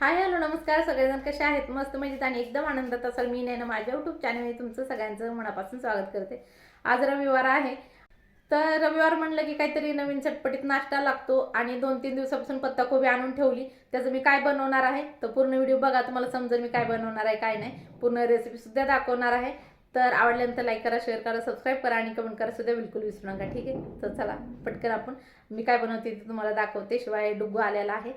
Hi hello नमस्कार. सगळेजण कसे आहेत? मस्त मजेत आणि एकदम आनंदात असाल मी नाही ना माझ्या युट्यूब चॅनलमध्ये तुमचं सगळ्यांचं मनापासून स्वागत करते. आज रविवार आहे. तर रविवार म्हणलं की काहीतरी नवीन चटपटीत नाश्ता लागतो आणि दोन तीन दिवसापासून पत्ताकोबी आणून ठेवली. त्याचं मी काय बनवणार आहे? तर पूर्ण व्हिडिओ बघा तुम्हाला समजेल मी काय बनवणार आहे काय नाही. पूर्ण रेसिपीसुद्धा दाखवणार आहे. तर आवडल्यानंतर लाईक करा शेअर करा सबस्क्राईब करा आणि कमेंट करा सुद्धा बिलकुल विसरू नका ठीक आहे? तर चला पटकन आपण मी काय बनवते ते तुम्हाला दाखवते. शिवाय डुग्गू आलेला आहे.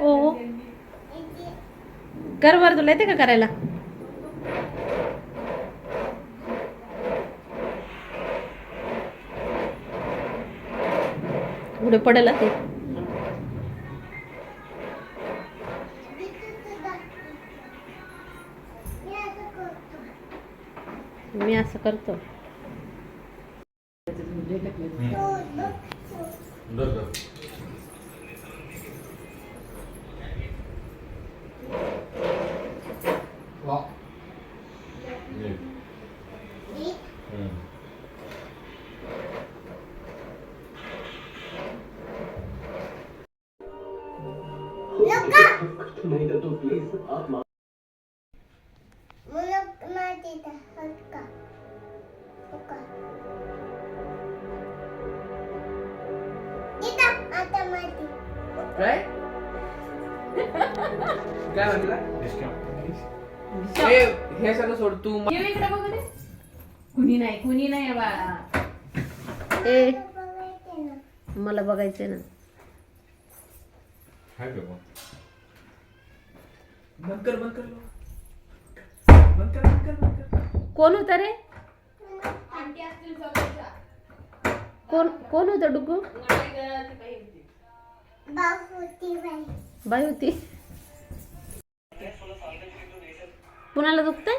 हो कर वर तुला येते का करायला? पुढे पडेल ते? मी असं करतो. नहीं तो प्लीज आप मा- मुलग मातीचा हलका हलका इथं आता माती काय? काय म्हणला हे हे सगळं सोड तू मा- कुणी नाही कुणी नाही बाळा. ए. मला बघायचंय ना. बंद कर बंद कर बंद कर. बंद कर बंद कर कोण होता रे? कोण कोण होतं डुगू? बाई बाई होती. कुणाला दुखतंय?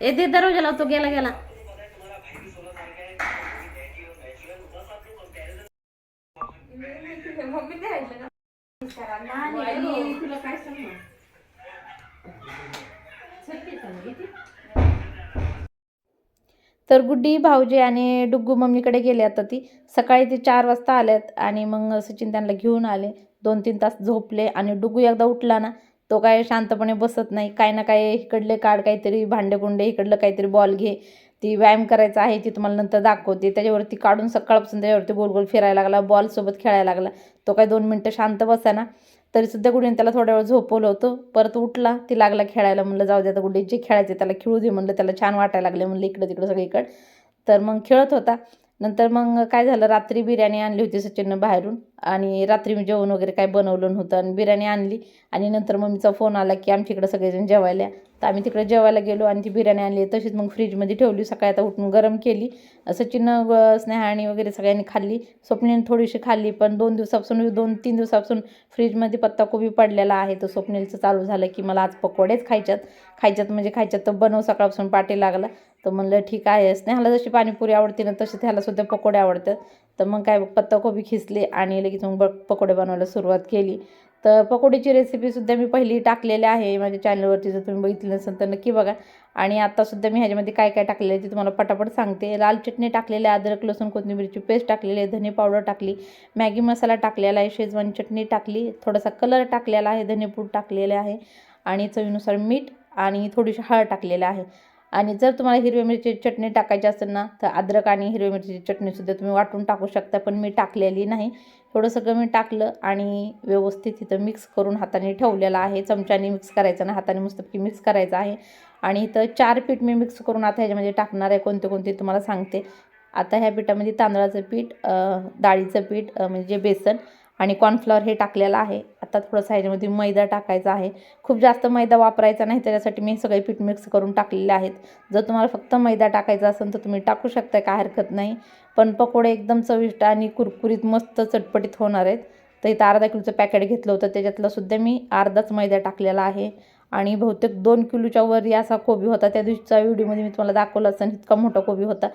ए दे दरवाजा लावतो गेला गेला. तर गुड्डी भाऊजी आणि डुग्गू मम्मीकडे गेले आता ती. सकाळी ते चार वाजता आल्यात आणि मग सचिन त्यांना घेऊन आले. दोन तीन तास झोपले आणि डुग्गू एकदा उठला ना तो काय शांतपणे बसत नाही. काय ना काय इकडले काढ काहीतरी भांडेकुंडे इकडलं काहीतरी बॉल घे. ती व्यायाम करायचा आहे ती तुम्हाला नंतर दाखवते. त्याच्यावरती काढून सकाळपासून त्याच्यावरती गोल गोल फिरायला लागला बॉलसोबत खेळायला लागला. तो काय दोन मिनटं शांत बसाना. तरीसुद्धा गुडीने त्याला थोड्या वेळ झोपवलं होतं. परत उठला ती लागला खेळायला म्हणलं जाऊ दे आता गुडी जे खेळायचे त्याला खेळू दे म्हणलं त्याला छान वाटायला लागले म्हणलं इकडं तिकडं सगळीकडं. तर मग खेळत होता. नंतर मग काय झालं रात्री बिर्याणी आणली होती सचिननं बाहेरून आणि रात्री मी जेवण वगैरे काय बनवलं नव्हतं आणि बिर्याणी आणली आणि नंतर मम्मीचा फोन आला की आमच्या इकडं सगळेजण जेवायला तर आम्ही तिकडे जेवायला गेलो आणि ती बिर्याणी आणली. तशीच मग फ्रीजमध्ये ठेवली. सकाळी आता उठून गरम केली. सचिननं स्नेहाणी वगैरे सगळ्यांनी खाल्ली. स्वप्नीने थोडीशी खाल्ली पण दोन दिवसापासून दोन तीन दिवसापासून फ्रीजमध्ये पत्ताकोबी पडलेला आहे. तर स्वप्नीलचं चालू झालं की मला आज पकोडेच खायच्यात. खायच्यात म्हणजे खायच्यात. तर बनव सकाळपासून पाठी लागला. तर म्हणलं ठीक आहे स्नेहाला जशी पाणीपुरी आवडते ना तशी त्यालासुद्धा पकोडे आवडतात. तर मग काय पत्ताकोबी खिसली आणि लगेच मग ब- पकोडे बनवायला सुरुवात केली. तर पकोडीची रेसिपीसुद्धा मी पहिली टाकलेली आहे माझ्या चॅनलवरती जर तुम्ही बघितली नसेल तर नक्की बघा. आणि आत्तासुद्धा मी ह्याच्यामध्ये काय काय टाकलेलं आहे ते तुम्हाला पटापट सांगते. लाल चटणी टाकलेली आहे अद्रक लसूण कोथिंबीरची पेस्ट टाकलेली आहे धने पावडर टाकली मॅगी मसाला टाकलेला आहे शेजवान चटणी टाकली थोडासा कलर टाकलेला आहे धनेपूड टाकलेले आहे आणि चवीनुसार मीठ आणि थोडीशी हळद टाकलेलं आहे. आणि जर तुम्हाला हिरव्या मिरची चटणी टाकायची असेल ना तर अद्रक आणि हिरव्या मिरचीची चटणीसुद्धा तुम्ही वाटून टाकू शकता पण मी टाकलेली नाही. थोडं सगळं मी टाकलं आणि व्यवस्थित इथं मिक्स करून हाताने ठेवलेलं आहे. चमच्याने मिक्स करायचं ना हाताने मस्तपैकी मिक्स करायचं आहे. आणि इथं चार पीठ मी मिक्स करून आता ह्याच्यामध्ये टाकणार आहे कोणते कोणते तुम्हाला सांगते. आता ह्या पिठामध्ये तांदळाचं पीठ डाळीचं पीठ म्हणजे बेसन आणि कॉर्नफ्लॉवर हे टाकलेलं आहे. आता थोडंसं ह्याच्यामध्ये मैदा टाकायचा आहे. खूप जास्त मैदा वापरायचा नाही त्याच्यासाठी मी सगळे पीठ मिक्स करून टाकलेले आहेत. जर तुम्हाला फक्त मैदा टाकायचा असेल तर तुम्ही टाकू शकता काय हरकत नाही. पण पकोडे एकदम चविष्ट आणि कुरकुरीत मस्त चटपटीत होणार आहेत. तर इथं अर्धा किलोचं पॅकेट घेतलं होतं. त्याच्यातलं सुद्धा मी अर्धाच मैदा टाकलेला आहे. आणि बहुतेक दोन किलोच्या वर असा कोबी होता. त्या दिवशीचा व्हिडिओमध्ये मी तुम्हाला दाखवलं असं इतका मोठा कोबी होता.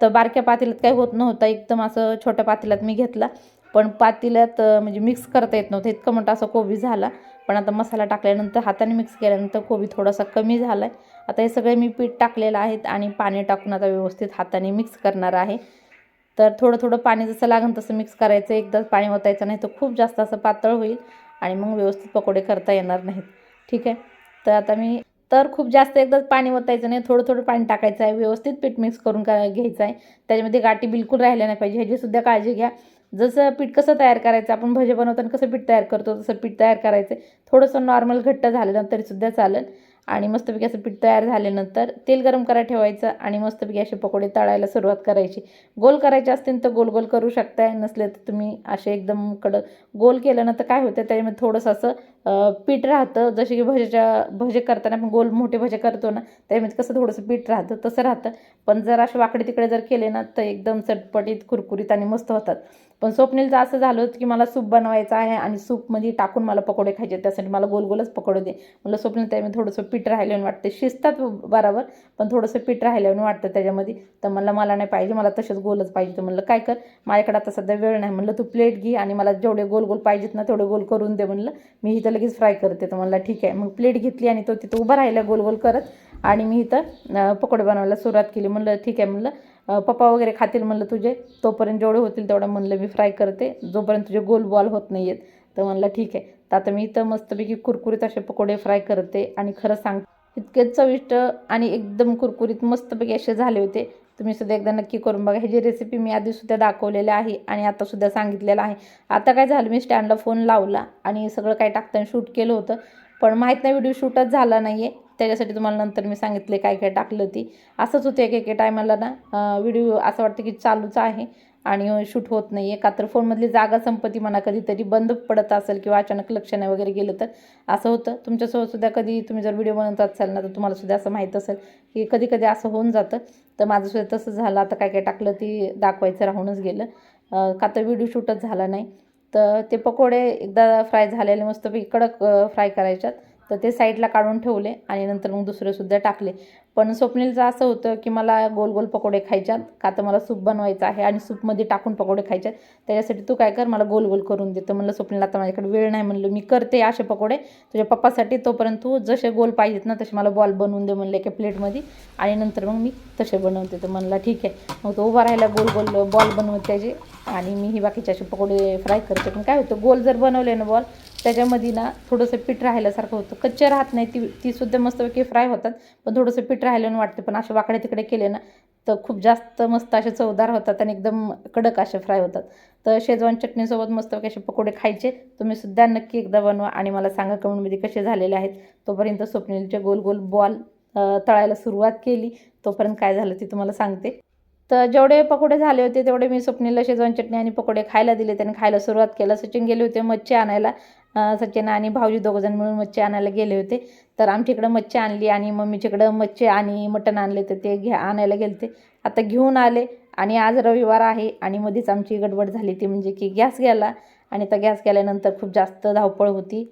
तर बारक्या पातेल्यात काही होत नव्हतं. एकदम असं छोट्या पातेल्यात मी घेतला. पण पातेल्यात म्हणजे मिक्स करता येत नव्हतं. इतकं मोठा असा कोबी झाला. पण आता मसाला टाकल्यानंतर हाताने मिक्स केल्यानंतर कोबी थोडासा कमी झाला आहे आता हे सगळे मी पीठ टाकलेलं आहेत आणि पाणी टाकून आता व्यवस्थित हाताने मिक्स करणार आहे. तर थोडं थोडं पाणी जसं लागेल तसं मिक्स करायचं. एकदाच पाणी ओतायचं नाही तर खूप जास्त असं पातळ होईल आणि मग व्यवस्थित पकोडे करता येणार नाहीत. ठीक आहे? तर आता मी तर खूप जास्त एकदाच पाणी ओतायचं नाही. थोडं थोडं पाणी टाकायचं आहे. व्यवस्थित पीठ मिक्स करून का घ्यायचं आहे. त्याच्यामध्ये गाठी बिलकुल राहिल्या नाही पाहिजे. ह्याची सुद्धा काळजी घ्या. जसं पीठ कसं तयार करायचं आपण भजे बनवताना कसं पीठ तयार करतो तसं पीठ तयार करायचं. थोडंसं नॉर्मल घट्ट झालं तरीसुद्धा चालेल. आणि मस्तपैकी असं पीठ तयार झाल्यानंतर तेल गरम करायला ठेवायचं आणि मस्तपैकी असे पकोडे तळायला सुरुवात करायची. गोल करायचे असतील तर गोल गोल करू शकताय नसले तर तुम्ही असे एकदम कडक गोल केलं ना तर काय होतं त्याच्यामध्ये थोडंसं असं पीठ राहतं. जसे की भजेच्या भजे करताना आपण गोल मोठे भजे करतो ना त्याच्यामध्ये कसं थोडंसं पीठ राहतं तसं राहतं. पण जर असे वाकडे तिकडे जर केले ना तर एकदम चटपटीत कुरकुरीत आणि मस्त होतात. पण स्वप्नीलचं असं झालं की मला सूप बनवायचं आहे आणि सूपमध्ये टाकून मला पकोडे खायचे त्यासाठी मला गोल गोलच पकोडे दे. मला स्वप्नील त्यामध्ये थोडंसं पीठ राहिल्यानं वाटते. शिजतात बरोबर पण थोडंसं पीठ राहिल्यानं वाटतं त्याच्यामध्ये. तर म्हणलं मला नाही पाहिजे मला तसेच गोलच पाहिजे. तर म्हणलं काय कर? माझ्याकडे आता सध्या वेळ नाही. म्हणलं तू प्लेट घे आणि मला जेवढे गोल गोल पाहिजेत ना तेवढे गोल करून दे. म्हणलं मी इथं लगेच फ्राय करते. तर म्हणलं ठीक आहे. मग प्लेट घेतली आणि तो तिथं उभा राहिला गोल गोल करत. आणि मी इथं पकोडे बनवायला सुरुवात केली. म्हणलं ठीक आहे. म्हणलं पप्पा वगैरे खातील म्हणलं तुझे तोपर्यंत जेवढे होतील तेवढं म्हणलं मी फ्राय करते. जोपर्यंत तुझे गोल बॉल होत नाही आहेत तर म्हणलं ठीक आहे. तर आता मी इथं मस्तपैकी कुरकुरीत असे पकोडे फ्राय करते आणि खरं सांग इतके चविष्ट आणि एकदम कुरकुरीत मस्तपैकी असे झाले होते. तुम्ही सुद्धा एकदा नक्की करून बघा. ह्याची रेसिपी मी आधीसुद्धा दाखवलेली आहे आणि आतासुद्धा सांगितलेलं आहे. आता काय झालं मी स्टँडला फोन लावला आणि सगळं काय टाकताना शूट केलं होतं. पण माहीत नाही व्हिडिओ शूटच झाला नाही आहे त्याच्यासाठी तुम्हाला नंतर मी सांगितले काय काय टाकलं ती असंच होते एक एके टायमाला ना व्हिडिओ असं वाटतं की चालूच आहे आणि शूट होत नाही आहे का तर फोनमधली जागा संपत्ती म्हणा कधीतरी बंद पडत असेल किंवा अचानक लक्ष नाही वगैरे गेलं तर असं होतं. तुमच्यासोबत सुद्धा कधी तुम्ही जर व्हिडिओ बनवत असाल ना तर तुम्हाला सुद्धा असं माहीत असेल की कधी कधी असं होऊन जातं. तर माझं सुद्धा तसं झालं. आता काय काय टाकलं ती दाखवायचं राहूनच गेलं. का तर व्हिडिओ शूटच झाला नाही. तर ते पकोडे एकदा फ्राय झालेले मस्तपैकी कडक फ्राय करायच्यात. तर ते साईडला काढून ठेवले आणि नंतर मग दुसरेसुद्धा टाकले. पण स्वप्नीलचं असं होतं की मला गोल गोल पकोडे खायच्यात का तर मला सूप बनवायचं आहे आणि सूपमध्ये टाकून पकोडे खायच्यात त्याच्यासाठी तू काय कर मला गोल गोल करून देतं म्हणलं स्वप्नील आता माझ्याकडे वेळ नाही म्हणलं मी करते असे पकोडे. तुझ्या पप्पासाठी तोपर्यंत तू जसे गोल पाहिजेत ना तसे मला बॉल बनवून दे म्हणले एका प्लेटमध्ये. आणि नंतर मग मी तसे बनवते. तर म्हणला ठीक आहे. मग तो उभा राहिला गोल गोल बॉल बनवत त्याचे. आणि मी ही बाकीचे असे पकोडे फ्राय करते. पण काय होतं गोल जर बनवले ना बॉल त्याच्यामध्ये ना थोडंसं पीठ राहिल्यासारखं होतं. कच्चे राहत नाही ती ती सुद्धा मस्तपैकी फ्राय होतात पण थोडंसं पीठ राहिल्यानं वाटते पण असे वाकडे तिकडे केले ना तर खूप जास्त मस्त असे चवदार होतात आणि एकदम कडक असे फ्राय होतात. तर शेजवान चटणीसोबत मस्तपैकी असे पकोडे खायचे. तुम्ही सुद्धा नक्की एकदा बनवा आणि मला सांगा कमेंटमध्ये कसे झालेले आहेत. तोपर्यंत स्वप्नीलचे गोल गोल बॉल तळायला सुरुवात केली. तोपर्यंत काय झालं ते तुम्हाला सांगते. तर जेवढे पकोडे झाले होते तेवढे मी स्वप्नीला शेजवान चटणी आणि पकोडे खायला दिले. त्याने खायला सुरुवात केलं. सचिन गेले होते मच्छी आणायला. सचिन आणि भाऊजी दोघंजण मिळून मच्छी आणायला गेले होते. तर आमच्या इकडं मच्छी आणली आणि मम्मीच्याकडं मच्छी आणि मटण आणले तर ते घ्या आणायला गेले होते. आता घेऊन आले आणि आज रविवार आहे आणि मध्येच आमची गडबड झाली ती म्हणजे की गॅस गेला आणि त्या गॅस गेल्यानंतर खूप जास्त धावपळ होती.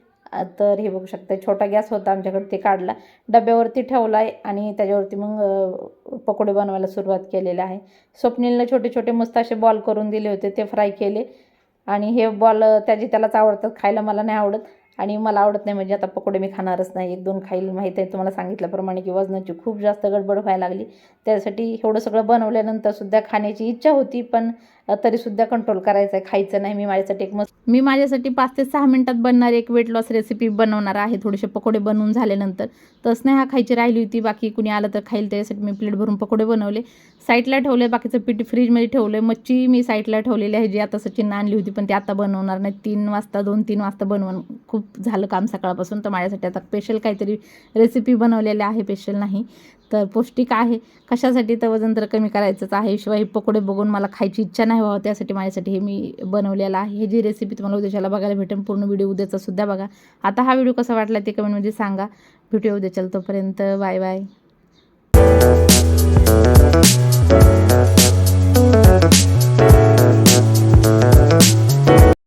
तर हे बघू शकता छोटा गॅस होता आमच्याकडे ते काढला. डब्यावरती ठेवला आहे आणि त्याच्यावरती मग पकोडे बनवायला सुरुवात केलेली आहे. स्वप्नीलनं छोटे छोटे मस्त असे बॉल करून दिले होते ते फ्राय केले. आणि हे बॉल त्याचे त्यालाच आवडतात खायला मला नाही आवडत. आणि मला आवडत नाही म्हणजे आता पकोडे मी खाणारच नाही. एक दोन खाईल माहीत आहे तुम्हाला सांगितल्याप्रमाणे की वजनाची खूप जास्त गडबड व्हायला लागली. त्यासाठी एवढं सगळं बनवल्यानंतर सुद्धा खाण्याची इच्छा होती पण तरीसुद्धा कंट्रोल करायचं आहे खायचं नाही. मी माझ्यासाठी एक मस्त मी माझ्यासाठी पाच ते सहा मिनिटात बनणार एक वेट लॉस रेसिपी बनवणार आहे. थोडेसे पकोडे बनवून झाल्यानंतर. तर स्नेहा खायची राहिली होती बाकी कुणी आलं तर खाईल त्याच्यासाठी मी प्लेट भरून पकोडे बनवले. साईडला ठेवले बाकीचं पीठ फ्रीजमध्ये ठेवलं मच्छी मी साईडला ठेवलेली आहे जी आता सचिन आणली होती पण ती आता बनवणार नाही. तीन वाजता दोन तीन वाजता बनवून खूप झालं काम सकाळपासून तर माझ्यासाठी आता स्पेशल काहीतरी रेसिपी बनवलेल्या आहे स्पेशल नाही. तर पौष्टिक आहे. कशासाठी तर वजन तर कमी करायचंच आहे. शिवाय हे पकोडे बघून मला खायची इच्छा नाही व्हावं त्यासाठी माझ्यासाठी हे मी बनवलेलं आहे. हे जी रेसिपी तुम्हाला उद्याच्याला बघायला भेटेल पूर्ण व्हिडिओ उद्याचा सुद्धा बघा. आता हा व्हिडिओ कसा वाटला ते कमेंटमध्ये सांगा. व्हिडिओ उद्याच्याला तोपर्यंत बाय बाय